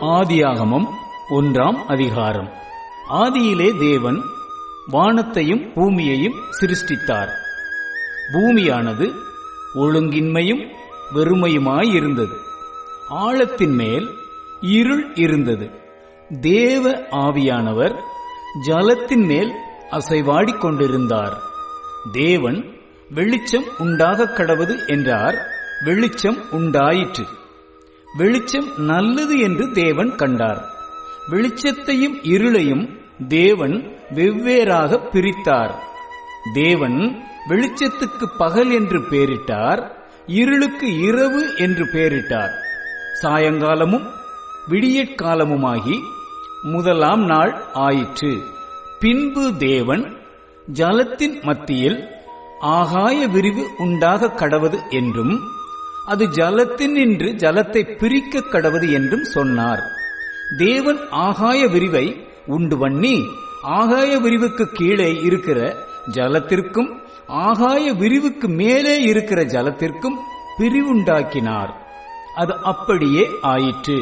ஆதியாகமம் ஒன்றாம் அதிகாரம். ஆதியிலே தேவன் வானத்தையும் பூமியையும் சிருஷ்டித்தார். பூமியானது ஒழுங்கின்மையும் வெறுமையுமாயிருந்தது. ஆழத்தின் மேல் இருள் இருந்தது. தேவ ஆவியானவர் ஜலத்தின் மேல் அசைவாடிக் கொண்டிருந்தார். தேவன் வெளிச்சம் உண்டாகக் கடவது என்றார். வெளிச்சம் உண்டாயிற்று. வெளிச்சம் நல்லது என்று தேவன் கண்டார். வெளிச்சத்தையும் இருளையும் தேவன் வெவ்வேறாக பிரித்தார். தேவன் வெளிச்சத்துக்கு பகல் என்று பெயரிட்டார் இருளுக்கு இரவு என்று பெயரிட்டார் சாயங்காலமும் விடியற்காலமுமாகி முதலாம் நாள் ஆயிற்று. பின்பு தேவன் ஜலத்தின் மத்தியில் ஆகாய விரிவு உண்டாக கடவது என்றும் அது ஜலத்தின் நின்று ஜலத்தை பிரிக்க கடவது என்றும் சொன்னார். தேவன் ஆகாய விரிவை உண்டு பண்ணி ஆகாய விரிவுக்கு கீழே இருக்கிற ஜலத்திற்கும் ஆகாய விரிவுக்கு மேலே இருக்கிற ஜலத்திற்கும் பிரிவுண்டாக்கினார். அது அப்படியே ஆயிற்று.